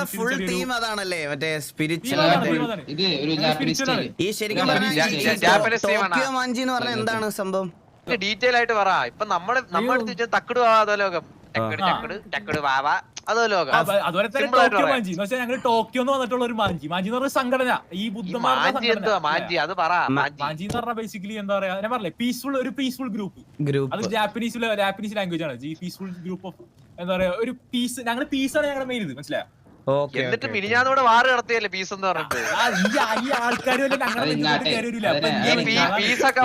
നിങ്ങളുടെ full theme അതാണല്ലേ? മറ്റേ സ്പിരിച്വൽ. ഇത് ഒരു ഇത് ജാപ്പനീസ് സ്റ്റൈൽ ഈ ശരിക്കും ജാപ്പനീസ് theme ആണ്. ടോക്കിയോ മാഞ്ചി എന്ന് പറഞ്ഞാൽ എന്താണ് സംഭവം? ഡീറ്റെയിൽ ആയിട്ട് പറ. ഇപ്പൊ നമ്മൾ നമ്മുടെ തക്കട് വാവ അതോ ലോകം? ചക്കട് ആ. ചക്കട് ചക്കട് വാവ അതോ ലോകം? അപ്പൊ അതുപോലെ തന്നെ Simple ആയിട്ട് ടോക്കിയോ പറയാം. മാഞ്ചി എന്ന് വെച്ചാൽ ഞങ്ങൾ ടോക്കിയോ എന്ന് വന്നിട്ടുള്ള ഒരു മാഞ്ചി മാഞ്ചി എന്ന് പറഞ്ഞ സംഘടന. ഈ ഈ ബുദ്ധന്മാരുടെ മാഞ്ചി എന്തുവാ മാഞ്ചി അത് പറ. മാഞ്ചി മാഞ്ചി എന്ന് പറഞ്ഞാൽ ബേസിക്കലി എന്താ പറയാ? ഞാൻ പറഞ്ഞില്ലേ പീസ്ഫുൾ ഒരു പീസ്ഫുൾ ഗ്രൂപ്പ് അത് ഗ്രൂപ്പ് ജാപ്പനീസ് ജാപ്പനീസ് ലാംഗ്വേജ് ആണ്. പീസ്ഫുൾ ഗ്രൂപ്പ് ഓഫ് എന്താ പറയാ ഒരു പീസ് ഞങ്ങൾ പീസാണ് ഞങ്ങളുടെ മെയിൻ ഇത്. മനസ്സിലായോ? എന്നിട്ട് മിനിഞ്ഞാന്നൂടെ വാറ് നടത്തിയല്ലേ പീസ് എന്ന് പറഞ്ഞിട്ട്? പീസൊക്കെ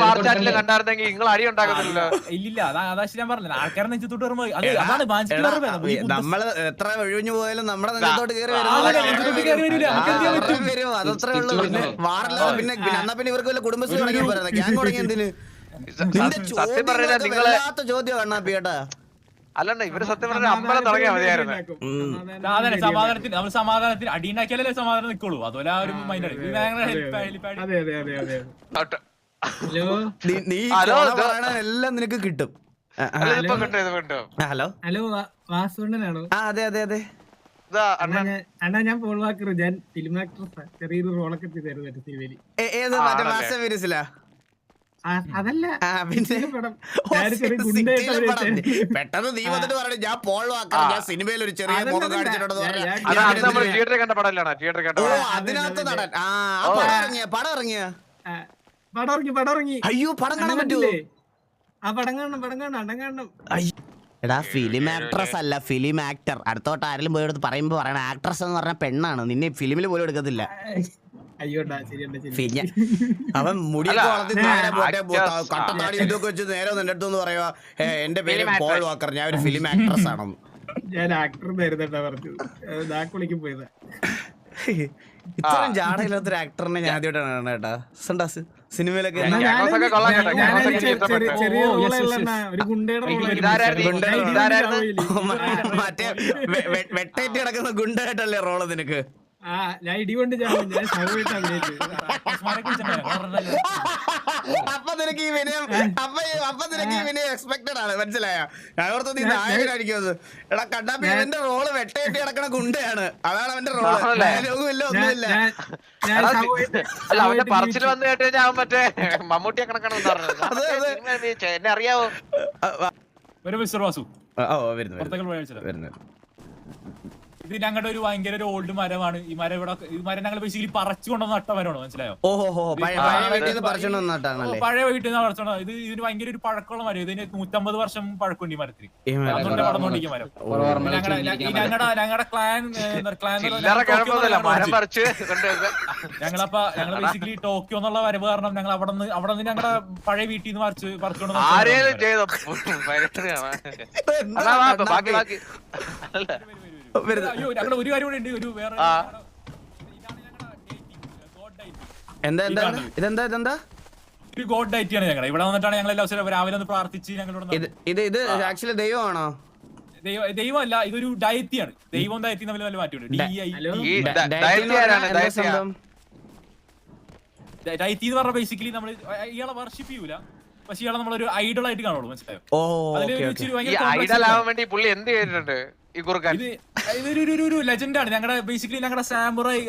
വാർച്ചാറ്റിൽ കണ്ടായിരുന്നെങ്കിൽ നിങ്ങൾ അടി ഉണ്ടാക്കുന്നില്ലല്ലോ ഇല്ല അതാ ഞാൻ ആൾക്കാരെ നെഞ്ചത്തോട്ട് വരുമ്പോ. നമ്മൾ എത്ര ഒഴിഞ്ഞു പോയാലും നമ്മുടെ നെഞ്ചത്തോട്ട് കയറി? വരും അതത്രേ ഉള്ളൂ. പിന്നെ. വാറില്ല. പിന്നെ പിന്നെ എന്നാ പിന്നെ ഇവർക്ക് വല്ല കുടുംബശ്രീ തുടങ്ങി പറയുന്നത് ഗ്യാങ് തുടങ്ങി എന്തിന്? നിന്റെ സത്യം പറഞ്ഞാൽ നിങ്ങളെ വല്ലാത്ത ചോദ്യം കണ്ണാപ്പി കേട്ടാ അല്ലണ്ട ഇവർ സത്യം പറഞ്ഞ അമ്പലം തുടങ്ങിയാ മതിയായിരുന്നു. സമാധാനത്തിന് നമ്മൾ സമാധാനത്തിന് അടിയുണ്ടാക്കിയാലേ സമാധാനം നിക്കുള്ളൂ. അതുപോലെ ആ ഒരു ഹലോ? നീ- എല്ലാം നിനക്ക് കിട്ടും. Hello hello. വാസുണ്ണനാണോ ആ അതെ അതെ അതെ. അണ്ണാ ഞാൻ പോൾ വാക്കർ ഞാൻ ഫിലിം ആക്ട്രസ് ചെറിയൊരു റോളൊക്കെ ചെയ്തായിരുന്നു മറ്റേ സിനിമയിൽ അതല്ല പെട്ടെന്ന് നീ വന്നിട്ട് പറഞ്ഞു ഞാൻ പോൾ വാക്കർ ഞാൻ സിനിമയിൽ ഒരു ചെറിയ മുഖം. കാണിച്ചിട്ടുണ്ടെന്ന് അതിനകത്ത് നടൻ. ആ. പടം ഇറങ്ങിയ പടം ഇറങ്ങിയ പടം ഇറങ്ങി പടം ഇറങ്ങി അയ്യോ പടം കാണാൻ അണ്ണൻ ആ പടം കാണണം പടം കാണണം കാണണം. എടാ ഫിലിം ആക്ട്രസ് അല്ല ഫിലിം ആക്ടർ അടുത്തോട്ട് ആരെങ്കിലും പോയി എടുത്ത് പറയുമ്പോ പറയണ ആക്ട്രസ് എന്ന് പറഞ്ഞ പെണ്ണാണ്. നിന്നെ ഫിലിമിൽ പോലും എടുക്കത്തില്ല. പിന്നെ അവൻ actors. കട്ടത്താടി ഇതൊക്കെ വെച്ച് നേരെ നിന്റെ അടുത്ത് പറയുക എന്റെ പേര് പോൾ വാക്കർ. ഞാൻ ഒരു ഫിലിം ആക്ട്രസ് ആണെന്ന്. ഞാൻ ആക്ടർ നേരിട്ടാ പറഞ്ഞത് നാക്കുളിക്ക് പോയതാ. ഇത്രയും ജാടയില്ലാത്തൊരു ആക്ടറിനെ ഞാൻ ആദ്യമായിട്ടാണ് കേട്ടാ. സണ്ടാസ് സിനിമയിലൊക്കെ. ഒരു മറ്റേ വെട്ടേറ്റ് കിടക്കുന്ന ഗുണ്ടായിട്ടല്ലേ റോൾ നിനക്ക്? ഞാൻ ഇടികൊണ്ട് അപ്പൊ നിനക്ക് ഈ വിനയം അപ്പൊ അപ്പൊ നിനക്ക് ഈ വിനയം എക്സ്പെക്ടഡ് ആണ്. മനസ്സിലായ? ഞാൻ ഓർത്ത് നീ നായകനായിരിക്കും എടാ കണ്ടാ ഇവന്റെ റോൾ വെട്ടയിട്ട് കിടക്കണ ഗുണ്ടയാണ്. അതാണ് അവന്റെ റോൾ ആണല്ലേ? ഡയലോഗും ഇല്ല ഞാൻ ഒന്നുമില്ല. ഞാൻ- ഞാൻ എടാ, അല്ല അവന്റെ പറച്ചിൽ വന്ന് കേട്ട് കഴിഞ്ഞാൽ അവൻ മറ്റേ മമ്മൂട്ടിയെ കണക്കാണെന്ന് പറഞ്ഞത്. ഞാൻ അതെ, മറ്റേ അതെ. സിനിമ എന്നെ അറിയാവോ? ഒരു മിസ്റ്റർ വാസു. ഓ വരുന്നു വരുന്നു, ഇത് ഞങ്ങളുടെ ഒരു ഭയങ്കര ഒരു ഓൾഡ് മരമാണ് ഈ മരം ഇവിടെ ഈ മരം ഞങ്ങൾ ബേസിക്കലി പറിച്ചു കൊണ്ടുവന്ന നട്ട മരമാണ് മനസ്സിലായോ ഓഹോ പഴയ വീട്ടിൽ നിന്ന് പറിച്ചോണ്ട് ഓ, പഴയ വീട്ടിൽ നിന്ന് പറിച്ചോണ്ട ഇത് ഇതിന് ഭയങ്കര ഒരു പഴക്കമുള്ള മരം ഇതിന് നൂറ്റമ്പത് വർഷം പഴക്കമുണ്ട് ഈ മരത്തിന്. അതുകൊണ്ട് മരം ഞങ്ങളുടെ ഞങ്ങളുടെ ഞങ്ങളുടെ ക്ലാൻ ക്ലാൻ പറിച്ച് ഞങ്ങളപ്പ ഞങ്ങൾ ബേസിക്കലി ടോക്കിയോ എന്നുള്ള വരവ് കാരണം ഞങ്ങൾ അവിടെ നിന്ന് അവിടെ നിന്ന് ഞങ്ങളുടെ പഴയ വീട്ടിൽ നിന്ന് പറിച്ച് പറിച്ചുകൊണ്ട് കൊണ്ടുവന്നു. ചെയ്ത. എന്താ എന്താ എന്താ ഇതെന്താ? ഇതെന്താ ഒരു ഗോഡ് ഞങ്ങൾ ഇവിടെ വന്നിട്ടാണ് ഞങ്ങൾ എല്ലാ ദിവസവും രാവിലെ ഒന്ന് പ്രാർത്ഥിച്ച് ഞങ്ങളോട് ഇത് ഇത് ഇത് ആക്ച്വലി ദൈവമാണോ? ദൈവ- ദൈവമല്ല ഇതൊരു ഡയറ്റിയാണ്. ദൈവം ഡയറ്റി തമ്മിൽ നല്ല മാറ്റമുണ്ട് ഡയറ്റ് എന്ന് പറഞ്ഞാൽ ബേസിക്കലി നമ്മൾ ഇയാളെ വർഷിപ്പ് ചെയ്യൂല. പക്ഷെ ഇയാളെ നമ്മളൊരു ഐഡൽ ആയിട്ട് കാണുള്ളൂ മനസ്സിലായോ? ഓ ഐഡൽ. ആവാൻ വേണ്ടി പുള്ളി എന്ത് ചെയ്തിട്ടുണ്ട്? ഇതൊരു ലെജൻഡാണ് ഞങ്ങളുടെ ബേസിക്കലി ഞങ്ങളുടെ സാമുറായി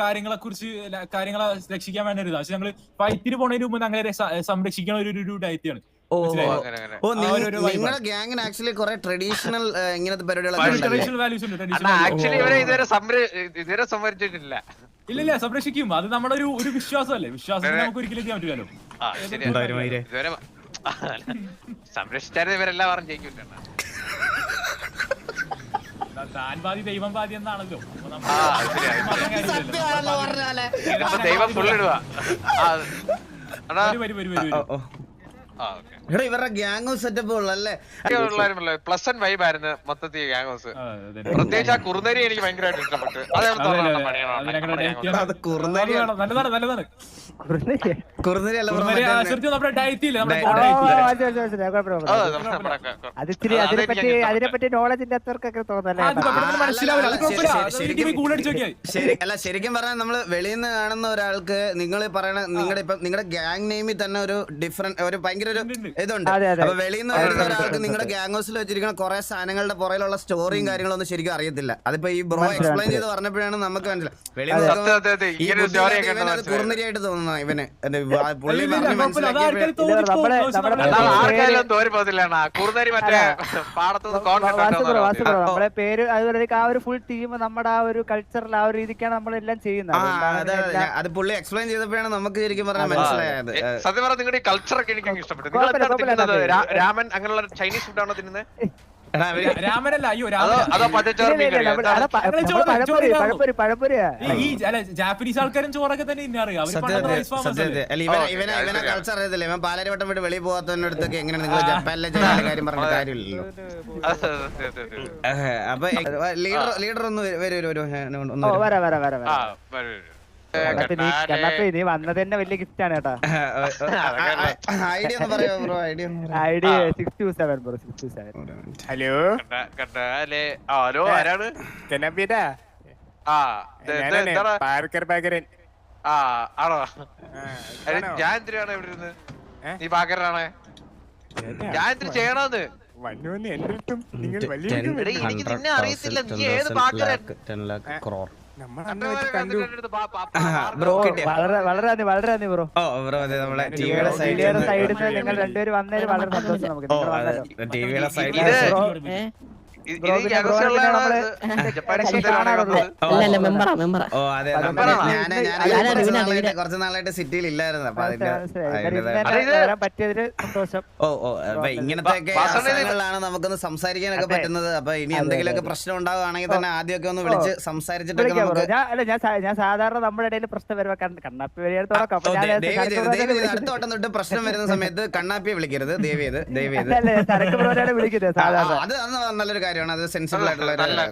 കാര്യങ്ങളെ കുറിച്ച് കാര്യങ്ങളെ രക്ഷിക്കാൻ വേണ്ടി ഒരു പക്ഷെ ഞങ്ങൾ ഫൈറ്റിന് പോണതിന് മുമ്പ് ഞങ്ങളെ സംരക്ഷിക്കണ ഒരു ഒരു ഡയറ്റിയാണ് ഓ നിങ്ങളുടെ ഗ്യാങ്ങിന് ആക്ച്വലി കുറെ ട്രഡീഷണൽ ഇങ്ങനത്തെ പരിപാടികളൊക്കെ ആക്ച്വലി ഇവരെ ഇതുവരെ സംര ഇതുവരെ സംവരിച്ചിട്ടില്ല. ഇല്ല ഇല്ല സംരക്ഷിക്കും. അത് നമ്മുടെ ഒരു ഒരു വിശ്വാസമല്ലേ? വിശ്വാസം നമുക്ക് ഒരിക്കലും ചെയ്യാൻ പറ്റില്ലല്ലോ. സംരക്ഷിച്ചാലും ഇവരെല്ലാം പറഞ്ഞു ജയിക്കില്ല താൻ പാതി ദൈവം പാതി എന്നാണല്ലോ. ദൈവം ഫുള്ളിടുക. വരൂ, വരൂ, വരൂ, എടാ ഇവരുടെ ഗ്യാങ്ങും സെറ്റപ്പ് ഉള്ളല്ലേ പ്ലസ് ആൻഡ് വൈബ് ആയിരുന്നു മൊത്തത്തിൽ ഗ്യാങ് ഹൗസ്. പ്രത്യേകിച്ച് ആ കുറുനരി എനിക്ക് ഭയങ്കരമായിട്ട് ഇഷ്ടപ്പെട്ടു. അത് കുറുനരി നല്ലതാണ് നല്ലതാണ് കുറുനരി? അല്ല അതിനെപ്പറ്റി നോളജ് ഇല്ലാത്തവർക്കൊക്കെ തോന്നല്ലേ. ശരി അല്ല ശരിക്കും പറഞ്ഞാൽ നമ്മൾ വെളിയിൽ നിന്ന് കാണുന്ന ഒരാൾക്ക് നിങ്ങൾ പറയണ നിങ്ങളുടെ ഇപ്പൊ നിങ്ങളുടെ ഗ്യാങ് നെയിമിൽ തന്നെ ഒരു ഡിഫറെന്റ് ഒരു ഭയങ്കര ഭയങ്കര ഒരു. ഇതുണ്ട്. അപ്പൊ വെളിയിൽ നിന്ന് വരുന്ന ഒരാൾക്ക് നിങ്ങളുടെ ഗ്യാങ് ഹൗസിൽ വെച്ചിരിക്കുന്ന കുറെ സാധനങ്ങളുടെ പുറയിലുള്ള സ്റ്റോറിയും കാര്യങ്ങളും ഒന്നും ശരിക്കും അറിയത്തില്ല. അതിപ്പോ ഈ ബ്രോ എക്സ്പ്ലെയിൻ ചെയ്ത് പറഞ്ഞപ്പോഴാണ് നമുക്ക് മനസ്സിലായി. കുറുനരിയായിട്ട് തോന്നുന്ന ഇവന്. അത് പുള്ളി പറഞ്ഞ് നമ്മളെ- പേര് അതുപോലെ ആ ഒരു ഫുൾ ടീം നമ്മുടെ ആ ഒരു കൾച്ചറൽ ആ ഒരു രീതിക്കാണ് നമ്മളെല്ലാം ചെയ്യുന്നത്. അതെ അത്. പുള്ളി എക്സ്പ്ലെയിൻ ചെയ്തപ്പോഴാണ് നമുക്ക് ശരിക്കും പറഞ്ഞാൽ മനസ്സിലായത്. സത്യം പറഞ്ഞാൽ നിങ്ങളുടെ ഒക്കെ എനിക്ക് അങ്ങ് ഇഷ്ടപ്പെട്ടു. നിങ്ങൾ കുഴപ്പമില്ല, എന്താണ് തിന്നുന്നത്? രാ- രാമൻ അങ്ങനെയുള്ള ചൈനീസ് ഫുഡ് തിന്നുന്നത് എടാ, അവർ രാമനല്ല അയ്യോ അതോ രാമൻ അതോ പച്ചച്ചോറ് ചോറ് ഈ അല്ല ജാപ്പനീസ് ആൾക്കാരും ചോറൊക്കെ തന്നെ അവർ സത്യം പണ്ടത്തെ അതെ, റൈസ് ഫാമേഴ്സ് സത്യം അല്ലേ? അല്ല, ഇവനെ ഓക്കേ, ഇവനെ ഇവനെ ശരിയാണ്. കൾച്ചർ അറിയത്തില്ല. ഇവൻ പാലാരിവട്ടം വിട്ട് വെളിയിൽ പോകാത്തവനടുത്തൊക്കെ എങ്ങനെ നിങ്ങൾ ജപ്പാനിലെ ചെയ്യുന്ന കാര്യം പറഞ്ഞ കാര്യമില്ലല്ലോ. അപ്പൊ ലീഡർ ലീഡർ ഒന്ന് വരൂ ഒന്ന് ഓ വരൂ. വരാ വരാ വരാ. ആ വരാ വരൂ, കണ്ണപ്പി നീ. വന്നത് തന്നെ വലിയ ഗിഫ്റ്റ് ആണ് കേട്ടാ ഐഡിയ ഒന്ന് പറയാമോ ബ്രോ ഐഡിയ ഒന്ന് പറയാമോ? I D six two seven bro six two seven hello hello ആരാണ് കണ്ണപ്പീട്ടാ ആ പാർക്കർ പാക്കരൻ ആ ആണോ ഞാൻ എന്തിനാണ് ഇവിടെ ഇരുന്ന് നീ ഏട്ടാ, ഞാൻ എന്തിനു ചെയ്യണമെന്ന് വന്നുവന്ന് എന്റെ അടുത്തും നിങ്ങൾ വലിയ എനിക്ക് നിന്നെ അറിയത്തില്ല. നീ ഏത് thousand, പാക്കരൻ? ബ്രോ വളരെ വളരെ നന്ദി വളരെ നന്ദി ബ്രോ. ഓ ബ്രോ അതെ നമ്മളെ ടിവിയുടെ സൈഡിൽ നിന്ന് നിങ്ങൾ രണ്ടുപേരും വന്നതിൽ വളരെ സന്തോഷം നമുക്ക്. ടിവിയുടെ സൈഡിൽ കുറച്ച് നാളായിട്ട് സിറ്റിയിൽ ഇല്ലായിരുന്നു അപ്പൊ അതിന്റെ ഓ ഓ അപ്പൊ ഇങ്ങനത്തെ അവസരങ്ങളിലാണ് നമുക്കൊന്ന് സംസാരിക്കാനൊക്കെ പറ്റുന്നത്. അപ്പൊ ഇനി എന്തെങ്കിലുമൊക്കെ പ്രശ്നം ഉണ്ടാവുകയാണെങ്കിൽ തന്നെ ആദ്യമൊക്കെ ഒന്ന് വിളിച്ച് സംസാരിച്ചിട്ടൊക്കെ ഞാൻ അല്ല ഞാൻ ഞാൻ സാധാരണ നമ്മുടെ ഇടയിൽ പ്രശ്നം വരുമ്പോ കണ്ണ- കണ്ണപ്പി. അടുത്ത വട്ടം തൊട്ട് പ്രശ്നം വരുന്ന സമയത്ത് കണ്ണാപ്പിയെ വിളിക്കരുത്. ദേവിയത് ദേവിയത് അത് അത് നല്ലൊരു കാര്യമാണ്. അത് സെൻസിബിൾ ആയിട്ടുള്ള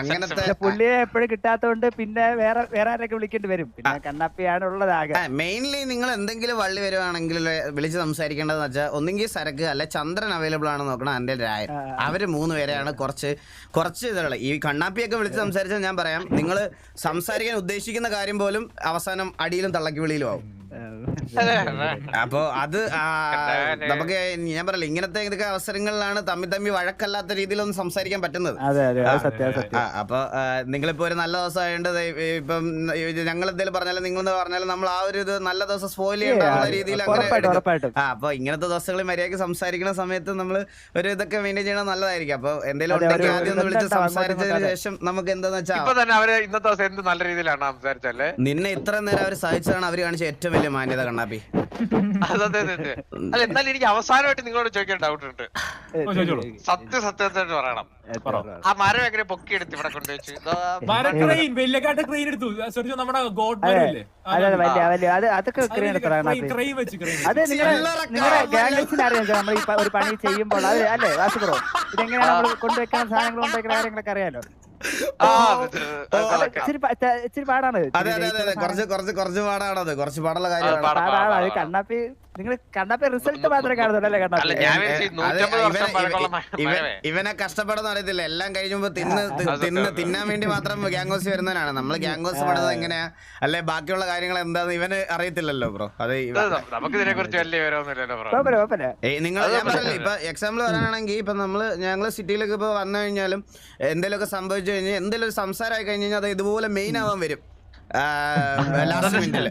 അങ്ങനത്തെ പുള്ളിയെ എപ്പോഴും കിട്ടാത്തോണ്ട് പിന്നെ വേറെ വേറെ ആരൊക്കെ വിളിക്കേണ്ടി വരും. പിന്നെ കണ്ണപ്പിയാണ് ഉള്ളത് ആകെ. മെയിൻലി നിങ്ങൾ എന്തെങ്കിലും വള്ളി വരുവാണെങ്കിൽ വിളിച്ച് സംസാരിക്കേണ്ടതെന്ന് വെച്ചാൽ ഒന്നെങ്കിൽ സരക്ക് അല്ലെ ചന്ദ്രൻ അവൈലബിൾ ആണ് നോക്കണം എന്റെ രായൻ. അവർ മൂന്ന് പേരെയാണ് കുറച്ച് കുറച്ച് ഇതുള്ള. ഈ കണ്ണാപ്പിയൊക്കെ വിളിച്ച് സംസാരിച്ചാൽ ഞാൻ പറയാം നിങ്ങൾ സംസാരിക്കാൻ ഉദ്ദേശിക്കുന്ന കാര്യം പോലും അവസാനം അടിയിലും തള്ളക്കി വിളിയിലും ആവും. അപ്പോ അത് നമുക്ക് ഞാൻ പറയില്ല ഇങ്ങനത്തെ ഇതൊക്കെ അവസരങ്ങളിലാണ് തമ്മി തമ്മി വഴക്കല്ലാത്ത രീതിയിലൊന്നും സംസാരിക്കാൻ പറ്റുന്നത്. അതെ അതെ സത്യം സത്യം. ആ, അപ്പൊ നിങ്ങളിപ്പോ ഒരു നല്ല ദിവസം ആയതുകൊണ്ട് ഇപ്പം ഞങ്ങൾ എന്തെങ്കിലും പറഞ്ഞാലും നിങ്ങൾ പറഞ്ഞാലും നമ്മൾ ആ ഒരു ഇത് നല്ല ദിവസം സ്പോയിൽ ചെയ്യേണ്ട രീതിയിൽ അങ്ങനെ അപ്പൊ ഇങ്ങനത്തെ ദിവസങ്ങളിൽ മര്യാദയ്ക്ക് സംസാരിക്കുന്ന സമയത്ത് നമ്മൾ ഒരു ഇതൊക്കെ മെയിന്റെയിൻ ചെയ്യണം നല്ലതായിരിക്കും. അപ്പൊ എന്തെങ്കിലും ഉണ്ടെങ്കിൽ ആദ്യം ഒന്ന് വിളിച്ച് സംസാരിച്ചതിന് ശേഷം നമുക്ക് എന്താന്ന് വെച്ചാൽ ഇപ്പൊ തന്നെ അവർ ഇന്നത്തെ ദിവസം എന്ത് നല്ല രീതിയിലാണ് സംസാരിച്ചല്ലേ നിന്നെ ഇത്ര നേരം അവർ സഹിച്ചതാണ് അവർ കാണിച്ച ഏറ്റവും മാന്യത കണ്ണാപ്പി അതെ. അല്ല എന്നാലും എനിക്ക് അവസാനമായിട്ട് നിങ്ങളോട് ചോദിക്കാൻ ഡൗട്ട് ഉണ്ട്. സത്യസത്യമായിട്ട് പറയണം. ആ മരം എങ്ങനെ പൊക്കി പൊക്കിയെടുത്ത് ഇവിടെ കൊണ്ടുവച്ചു എടുത്തു. അതെ. നിങ്ങളെ അറിയാം നമ്മൾ ഒരു പണി ചെയ്യുമ്പോൾ. അല്ലേ വാസു ബ്രോ ഇതെങ്ങനെയാണ് നമ്മൾ സാധനങ്ങൾ കൊണ്ടുവെക്കുന്ന കാര്യങ്ങളൊക്കെ അറിയാലോ? ഇച്ചിരി പാടാണ്. അതെ അതെ അതെ അതെ കുറച്ച് കുറച്ച് കുറച്ച് പാടാണത് കുറച്ച് പാടുള്ള കാര്യം കാര്യമാണ്. കണ്ണാപ്പി നിങ്ങൾ കണ്ടപ്പോ റിസൾട്ട് മാത്രമേ കാണുന്നുള്ളൂ ഇവനെ- കഷ്ടപ്പെടുന്ന അറിയത്തില്ല. എല്ലാം കഴിയുമ്പോ തിന്ന് തിന്ന് തിന്നാൻ വേണ്ടി മാത്രം ഗ്യാങ്കോസ് വരുന്നവനാണ്. നമ്മൾ ഗ്യാങ്കോസ് പെടുന്നത് എങ്ങനെയാ? അല്ലെ ബാക്കിയുള്ള കാര്യങ്ങൾ എന്താന്ന് ഇവന് അറിയത്തില്ലല്ലോ ബ്രോ. അത് നിങ്ങൾ ഇപ്പൊ എക്സാമ്പിൾ പറയാനാണെങ്കിൽ ഇപ്പൊ നമ്മൾ ഞങ്ങൾ സിറ്റിയിലേക്ക് ഇപ്പൊ വന്നു കഴിഞ്ഞാലും എന്തെങ്കിലുമൊക്കെ സംഭവിച്ചു കഴിഞ്ഞാൽ എന്തെങ്കിലും ഒരു സംസാരമായി കഴിഞ്ഞു കഴിഞ്ഞാൽ അത് ഇതുപോലെ മെയിൻ ആവാൻ വരും. ലാസ്റ്റ് മിനിറ്റിൽ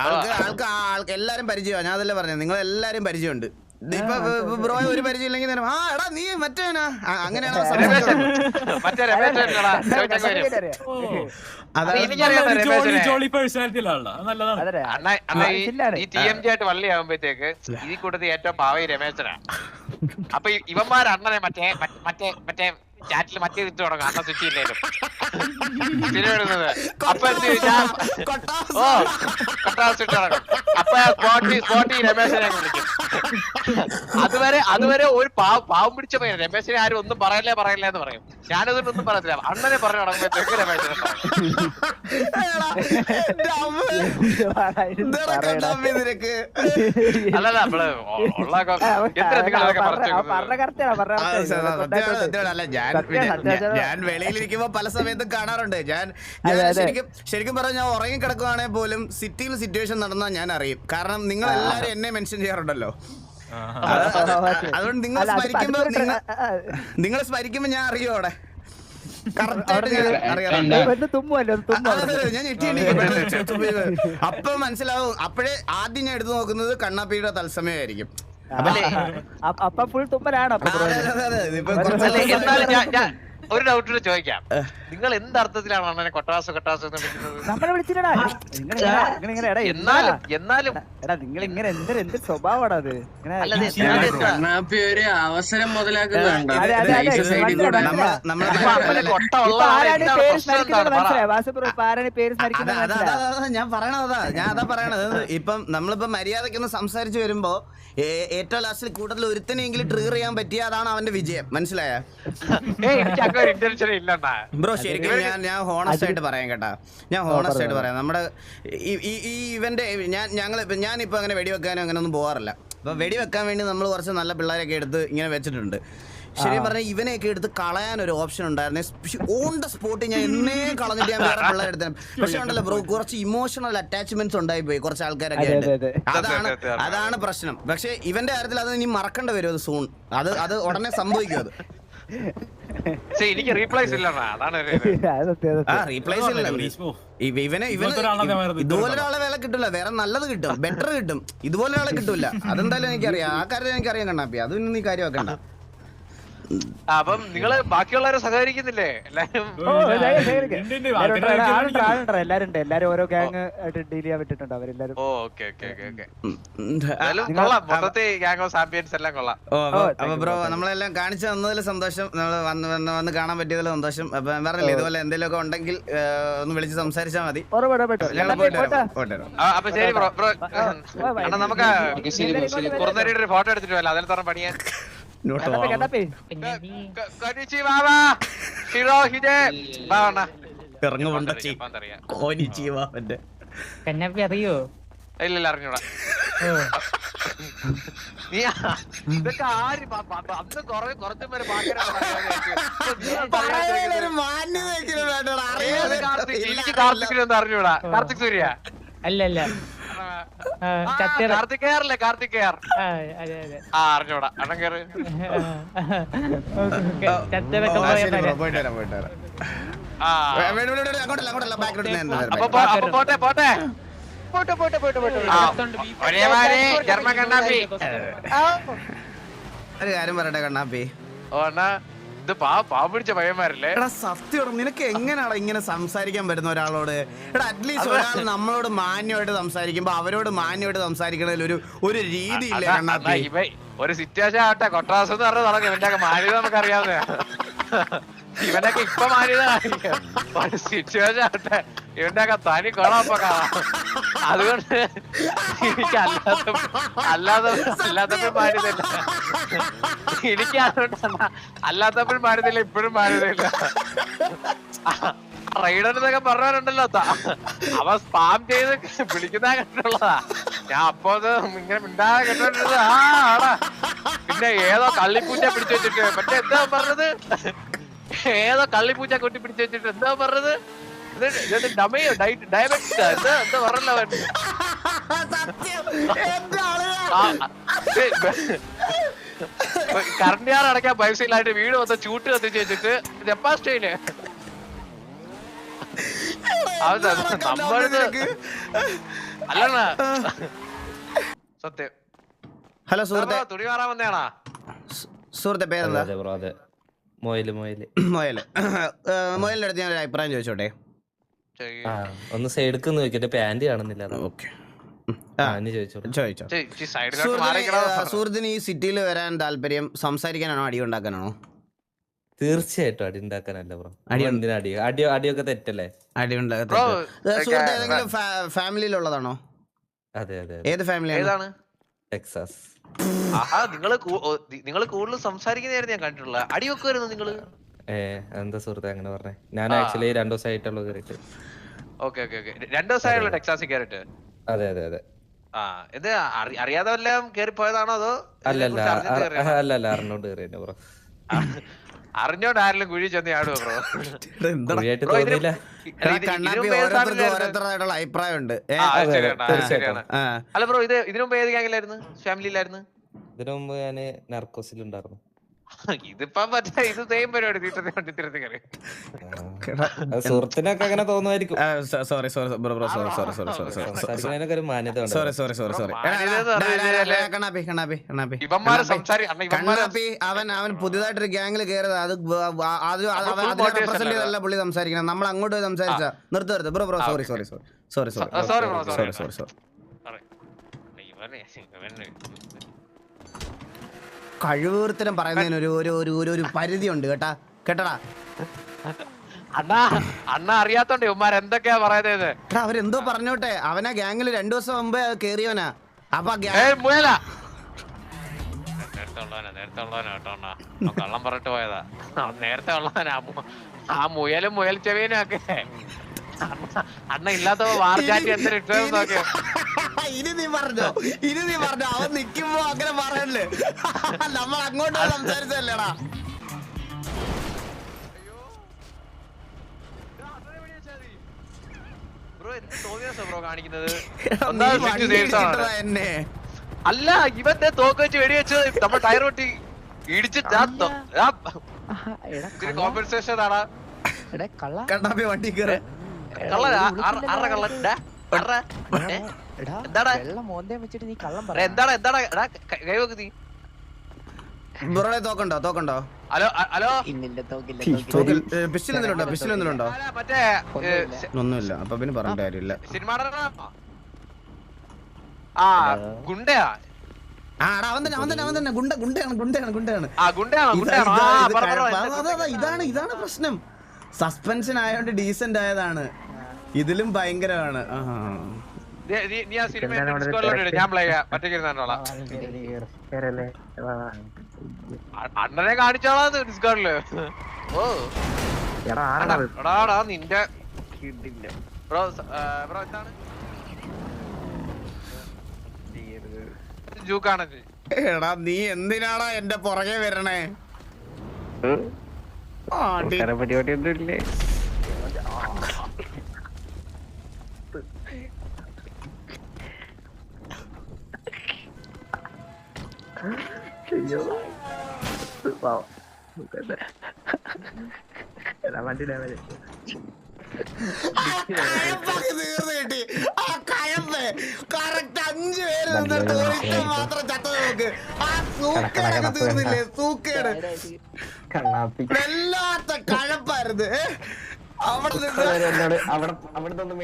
ആൾക്ക് ആൾക്ക് ആൾക്ക് എല്ലാരും പരിചയമാണ് ഞാൻ അതല്ലേ പറഞ്ഞത്. നിങ്ങൾ എല്ലാരും പരിചയമുണ്ട് ഇപ്പൊ ബ്രോ ഒരു പരിചയം ഇല്ലെങ്കിൽ നേരം, ആ എടാ നീ മറ്റേനാ അങ്ങനെയാണ് ഈ- ടി എം ജി ആയിട്ട് വള്ളിയാകുമ്പോഴത്തേക്ക് ഈ കൂട്ടത്തിൽ ഏറ്റവും ഭാവി രമേശനാ. അപ്പൊ ഇവന്മാർ അണ്ണനെ മറ്റേ മറ്റേ മറ്റേ ചാറ്റിൽ മറ്റേ ഇട്ട് തുടങ്ങും അന്ന സ്വിച്ച് ഇല്ലായിരുന്നു അപ്പൊ എന്ത് ഓ കൊട്ടാസ് ഇട്ട് തുടങ്ങും. അപ്പൊ സ്പോട്ടി സ്പോട്ടി രമേശനെ വിളിക്കും. അതുവരെ അതുവരെ ഒരു പാവം പാവം പിടിച്ച പയ്യൻ രമേശിനെ ആരും ഒന്നും പറയല്ലേ പറയല്ലേ എന്ന് പറയും. ഒന്നും പറയത്തില്ല. അണ്ണനെ പറഞ്ഞു തുടങ്ങുമ്പോഴത്തേക്ക് രമേശിനെ അല്ലല്ല നമ്മൾ ഉള്ള കൊ- എന്തിനാ നിങ്ങൾ അതൊക്കെ പറഞ്ഞു. അല്ല ഞാൻ ഞാൻ-. വെളിയിലിരിക്കുമ്പോ പല സമയത്തും കാണാറുണ്ട്. ഞാൻ. ശരിക്കും ശരിക്കും പറഞ്ഞാൽ ഞാൻ ഉറങ്ങി കിടക്കുവാണെങ്കിൽ പോലും സിറ്റിയിൽ സിറ്റുവേഷൻ നടന്നാൽ ഞാൻ അറിയും. കാരണം നിങ്ങൾ എല്ലാരും എന്നെ മെൻഷൻ ചെയ്യാറുണ്ടല്ലോ. അത് അത് അതുകൊണ്ട് നിങ്ങൾ സ്മരിക്കുമ്പോ നിങ്ങൾ സ്മരിക്കുമ്പോ ഞാൻ അറിയോ അവിടെ. അപ്പൊ മനസ്സിലാവും അപ്പോഴേ ആദ്യം ഞാൻ എടുത്തു നോക്കുന്നത് കണ്ണാപ്പിയുടെ തത്സമയമായിരിക്കും. അപ്പൊ ഫുൾ തുമ്മലാണ് അപ്പൊ എന്നാലും ഞാൻ ഞാൻ ഒരു ഡൗട്ടിന് ചോദിക്കാം. നിങ്ങൾ എന്ത് അർത്ഥത്തിലാണ് അണ്ണനെ കൊട്ടാസ് കൊട്ടാസ് എന്ന് വിളിക്കുന്നത്? നമ്മളെ വിളിച്ചില്ലടാ. നിങ്ങൾ ഇങ്ങനെ ഇങ്ങനെ എടാ എന്താ? എന്നാലും എന്നാലും എടാ നിങ്ങൾ ഇങ്ങനെ എന്ത് എന്ത് സ്വഭാവമാടാ അത്? കണ്ണാപ്പി ഒരു അവസരം അതാ, ഞാൻ പറയണത് അതാ ഞാൻ അതാ പറയണത്. ഇപ്പം നമ്മളിപ്പോ മര്യാദക്കൊന്ന് സംസാരിച്ചു വരുമ്പോ ഏറ്റവും ലാസ്റ്റിൽ കൂടുതൽ ഒരുത്തനെങ്കിലും ട്രിഗർ ചെയ്യാൻ പറ്റിയ അതാണ് അവന്റെ വിജയം. മനസ്സിലായ? ബ്രോ ശരിക്കും ഞാൻ ഞാൻ ഹോണസ്റ്റ് ആയിട്ട് പറയാം കേട്ടാ. ഞാൻ ഹോണസ്റ്റ് ആയിട്ട് പറയാം. നമ്മുടെ ഈ- ഈ ഇവന്റെ ഞാൻ ഞങ്ങൾ ഞാനിപ്പോ അങ്ങനെ വെടിവെക്കാനും അങ്ങനെ ഒന്നും പോകാറില്ല അപ്പൊ വെടിവെക്കാൻ വേണ്ടി നമ്മൾ കുറച്ച് നല്ല പിള്ളേരൊക്കെ എടുത്ത് ഇങ്ങനെ വെച്ചിട്ടുണ്ട്. ശരി പറഞ്ഞാൽ ഇവനെയൊക്കെ എടുത്ത് കളയാൻ ഒരു ഓപ്ഷൻ ഉണ്ടായിരുന്നു. ഓൺ ദ സ്പോട്ട് ഞാൻ എന്നേ കളഞ്ഞിട്ട് ഞാൻ വേറെ പിള്ളേരെ എടുത്തേ പക്ഷെ ഉണ്ടല്ലോ ബ്രോ കുറച്ച് ഇമോഷണൽ അറ്റാച്ച്മെന്റ്സ് ഉണ്ടായി പോയി കുറച്ച് ആൾക്കാരൊക്കെ ആയിട്ട്. അതാണ് അതെ, അതെ, അതെ. അതാണ് പ്രശ്നം. പക്ഷെ ഇവന്റെ കാര്യത്തിൽ അത് ഇനി മറക്കേണ്ടി വരും അത് സൂൺ അത് അത് ഉടനെ സംഭവിക്കും അത്. എനിക്ക് റീപ്ലേസ് ഇല്ലടാ. അതാണ് ഒരു സത്യം, ആ സത്യം. റീപ്ലേസ് ഇല്ല ഇവ- ഇവനെ ഇതുപോലെ ഒരാളെ വേല കിട്ടില്ല വേറെ നല്ലത് കിട്ടും. ബെറ്റർ കിട്ടും. ഇതുപോലെ ഒരാളെ കിട്ടൂല. അതെന്തായാലും എനിക്കറിയാം. ആ കാര്യം എനിക്കറിയാം കണ്ണാപ്പി. അതൊന്നും നീ കാര്യമാക്കണ്ട. അപ്പം നിങ്ങൾ ബാക്കിയുള്ളവരെ സഹകരിക്കുന്നില്ലേ? എല്ലാരും ഓരോ ഗ്യാങ് ആയിട്ട് ഡീൽ ചെയ്യാൻ അവരെല്ലാരും. അപ്പൊ- ബ്രോ നമ്മളെല്ലാം കാണിച്ചു തന്നതിൽ സന്തോഷം. നമ്മൾ വന്ന് വന്ന് വന്ന് കാണാൻ പറ്റിയതിൽ സന്തോഷം. അപ്പൊ പറഞ്ഞില്ലേ ഇതുപോലെ എന്തെങ്കിലുമൊക്കെ ഉണ്ടെങ്കിൽ ഒന്ന് വിളിച്ച് സംസാരിച്ചാ മതി. അപ്പൊ ശരി ബ്രോ ബ്രോ നമുക്ക് ഒരു ഫോട്ടോ എടുത്തിട്ട് വല്ല അതിൽ പണിയാൻ. അറിയോ ഇല്ല അറിഞ്ഞൂടാ നീ ഇതൊക്കെ ആര് അന്ന് കുറേ കുറച്ചും പേര് അറിഞ്ഞൂടാ കാർത്തിക് സൂര്യ അല്ല അല്ല ആ, ചത്തിറ കാർത്തിക് കെയറല്ലേ കാർത്തിക് കെയർ. ആ, അറിഞ്ഞൂടാ. അങ്ങോട്ടല്ല ബാക്കിലോട്ട് അപ്പൊ പോട്ടെ പോട്ടെ. പോട്ടെ പോട്ടെ പോട്ടെ പോട്ടെ ആ, ഒരേമാതിരി ജർമ്മൻ കണ്ണാപ്പി. ഒരു കാര്യം പറയട്ടെ കണ്ണാപ്പി. ഓ അണ്ണാ. ഇത് പാ പാവം പിടിച്ച പയ്യന്മാരല്ലേ? എടാ സത്യം നിനക്ക് എങ്ങനെയാടാ ഇങ്ങനെ സംസാരിക്കാൻ പറ്റുന്ന ഒരാളോട്? എടാ അറ്റ്ലീസ്റ്റ് ഒരാൾ നമ്മളോട് മാന്യമായിട്ട് സംസാരിക്കുമ്പോ അവരോട് മാന്യമായിട്ട് സംസാരിക്കണതിൽ ഒരു ഒരു രീതി ഇല്ല ഇവ ഒരു സിറ്റുവേഷൻ ആവട്ടെ കൊട്ടാസം എന്ന് പറഞ്ഞ തുടങ്ങി. ഇവന്റെ ഒക്കെ മാന്യത നമുക്ക് അറിയാവുന്ന ഇവനൊക്കെ ഇപ്പൊ മാന്യത. ഒരു സിറ്റുവേഷൻ ആവട്ടെ. ഇവന്റെ ഒക്കെ തനി കാണാം അതുകൊണ്ട് എനിക്ക് അല്ലാത്ത അല്ലാതെ അല്ലാത്തപ്പോഴും പാടുന്നില്ല എനിക്ക് അതുകൊണ്ട് അല്ലാത്തപ്പോൾ മാന്യതയില്ല ഇപ്പോഴും പാടുന്നില്ല റൈഡർ എന്നൊക്കെ പറഞ്ഞവരുണ്ടല്ലോ അവ സ്പാം ചെയ്ത് വിളിക്കുന്ന കണ്ടുള്ളതാ. ഞാൻ അപ്പൊ അത് ഇങ്ങനെ മിണ്ടാതെ കേട്ടോണ്ടിരുന്നത് ആ ആടാ. പിന്നെ ഏതോ കള്ളിപ്പൂച്ച പിടിച്ചു വെച്ചിട്ട് മറ്റേ എന്താ പറഞ്ഞത്? ഏതോ കള്ളിപ്പൂച്ച കൊട്ടി പിടിച്ചു വെച്ചിട്ട് എന്താ പറഞ്ഞത്? കറണ്ട് ചാർജ് അടയ്ക്കാൻ പൈസ ഇല്ലായിട്ട് വീട് മൊത്തം ചൂട്ട് കത്തിച്ച് വെച്ചിട്ട് ജപ്പാൻ സ്റ്റൈൽ സത്യം. ഹലോ സുഹൃത്തെ. തുണി മാറാൻ വന്നേണാ സുഹൃത്തെ പേരെന്താ? മൊയിൽ മൊയിൽ. മൊയൽ മൊയലിന്റെ അടുത്ത് ഞാൻ ഒരു അഭിപ്രായം ചോദിച്ചോട്ടെ? ആ ഒന്ന് സൈഡിക്ക് നോക്കിട്ട് പാന്റ് കാണുന്നില്ല. ഓക്കെ. ഈ സിറ്റിയിൽ വരാൻ താല്പര്യം സംസാരിക്കാനാണോ? അടി ഉണ്ടാക്കാനാണോ? തീർച്ചയായിട്ടും അടി ഉണ്ടാക്കാനല്ല ബ്രോ. അടി അടി എന്തിനാ അടി? അടി അടിയൊക്കെ തെറ്റല്ലേ? അടി ഏതെങ്കിലും ഫാമിലിയിലുള്ളതാണോ? അതെ അതെ. ഏത് ഫാമിലി ഏതാണ്? ടെക്സാസ്. ആഹാ നിങ്ങൾ നിങ്ങൾ കൂടുതൽ സംസാരിക്കുന്നതായിരുന്നു ഞാൻ കണ്ടിട്ടുള്ള അടി വെക്കുമായിരുന്നു നിങ്ങൾ? ഏ എന്താ സുഹൃത്തെ അങ്ങനെ പറഞ്ഞേ? ഞാൻ. ആക്ച്വലി രണ്ടു ദിവസമായിട്ടുള്ളൂ കയറിയിട്ട്. Okay okay okay. രണ്ടു ദിവസമായുള്ള ടെക്സാസിൽ കയറിട്ട് അതെ അതെ അതെ. ആ ഇത് അറി- അറിയാതെ വല്ലതും പോയതാണോ അതോ അല്ലല്ല? അല്ലല്ല അറിഞ്ഞോണ്ട് ബ്രോ അറിഞ്ഞോണ്ട് ആരെങ്കിലും കുഴി ചെന്ന് ചാടുവോ ബ്രോ ബ്രോ, ഇത് ഏത് അഭിപ്രായമുണ്ട്. അല്ല ബ്രോ ഇത് ഫാമിലിയിലായിരുന്നു ഞാൻ ഉണ്ടായിരുന്നു. ഇതിപ്പോ മറ്റേ ഇത് സെയിം പരിപാടി തീട്ടത്തെ വണ്ടി തിരുത്തി സുഹൃത്തിനൊക്കെ അങ്ങനെ തോന്നുമായിരിക്കും. Sorry sorry bro bro sorry sorry sorry sorry sorry ഒരു മാന്യത സോറി സോറി സോറി സോറി മാന്യത എന്ന് പറഞ്ഞു കഴിഞ്ഞാൽ കണ്ണാപ്പി കണ്ണാപ്പി കണ്ണാപ്പി. ഇവന്മാര്. സംസാരി അണ്ണ ഇവന്മാര് കണ്ണാപ്പി അവൻ അവൻ പുതിയതായിട്ടൊരു ഗ്യാങ്ങിൽ കയറിയത് അത് full അതിനെ റെപ്രസെന്റ് ചെയ്തല്ല പുള്ളി സംസാരിക്കണം. നമ്മൾ അങ്ങോട്ട് പോയി സംസാരിച്ച നിർത്തു നിർത്ത്. Bro bro sorry sorry sorry sorry sorry sorry sorry sorry sorry ഇവനെ ഇവനെ. കഴിവൂർത്തരം പറയുന്നതിന് ഒരു ഒരു ഒരു ഒരു ഒരു പരിധി ഉണ്ട് കേട്ടാ. കേട്ടടാ. അണ്ണാ അണ്ണാ അറിയാത്തോണ്ട് ഉമ്മാർ എന്തൊക്കെയാ പറയുന്നത് എടാ അവരെന്തോ പറഞ്ഞോട്ടെ. അവനാ ഗ്യാങ്ങിൽ രണ്ടു ദിവസം മുമ്പേ കേറിയവനാ. അപ്പൊ ആ ഏ ഗ്യാങ് മുയല. നേരത്തെ ഉള്ളവനാ നേരത്തെ ഉള്ളവനാ കേട്ടോ അണ്ണാ. അവൻ കള്ളം പറഞ്ഞിട്ട് പോയതാ. അവൻ നേരത്തെ ഉള്ളവനാ ആ മു- ആ മുയലും മുയൽ ചെവിയനും ഒക്കെ അണ്ണ- അണ്ണ ഇല്ലാത്തപ്പോ വാർജാറ്റി എന്തൊരു ഇട്ടു നോക്കിയോ? ഇനി നീ പറഞ്ഞോ? ഇനി നീ പറഞ്ഞോ? അവൻ നിക്കുമ്പോ അങ്ങനെ പറയല്ലേ? നമ്മൾ അങ്ങോട്ട് സംസാരിച്ചല്ലേടാ ആണ്. അല്ല ഇവന്റെ തോക്ക് വെച്ച് വെടിവെച്ച് നമ്മൾ ടയർ പൊട്ടി. ഇടിച്ച് കോമ്പൻസേഷൻ കള്ളാ. കണ്ണാപ്പി വണ്ടി കയറി കള്ളൻ. ആരുടെ കള്ളൻ ഡാ, ആരുടെ? ഏ? വെച്ചിട്ട് നീ കള്ളം എടാ, എന്താടാ എന്താടാ? എടാ കൈ വെക്ക് നീ. ബുറോടെ തോക്കുണ്ടോ തോക്കുണ്ടോ? Hello hello? പിസ്റ്റൽ എന്തെങ്കിലും പിസ്റ്റൽ എന്തെങ്കിലും ഒന്നുമില്ല. അപ്പൊ പിന്നെ കാര്യമില്ല. ആ ഗുണ്ടയാ? ഇതാണ് ഇതാണ് പ്രശ്നം. സസ്പെൻഷൻ ആയതുകൊണ്ട് ഡീസന്റ് ആയതാണ് ഇതിലും ഭയങ്കരമാണ്. ആ. നീ- ആ സിനിമ ഞാൻ പ്ലേ ചെയ്യാം. ഒറ്റയ്ക്ക് ഇരുന്നോളാം അ- അണ്ണനെ കാണിച്ചോളാന്ന് ഡിസ്കോഡിൽ ഓ. അണ്ണാ, എടാ എടാ നിന്റെ ബ്രോ ബ്രോ എന്താണ്? ജൂക്കാണത് എടാ നീ എന്തിനാടാ എന്റെ പുറകെ വരണേ? ആ, ഡി- കഴമ്പൊക്കെ തീർന്ന് കിട്ടി ആ കഴമ്പ് കറക്റ്റ് അഞ്ചു പേര് നിന്നിട്ട് ഒരുത്തൻ മാത്രം ചത്ത നോക്ക് ആ സൂക്കേടൊക്കെ തീർന്നില്ലേ സൂക്കേട് വല്ലാത്ത കഴപ്പായിരുന്നു? അവിടെ നിന്ന്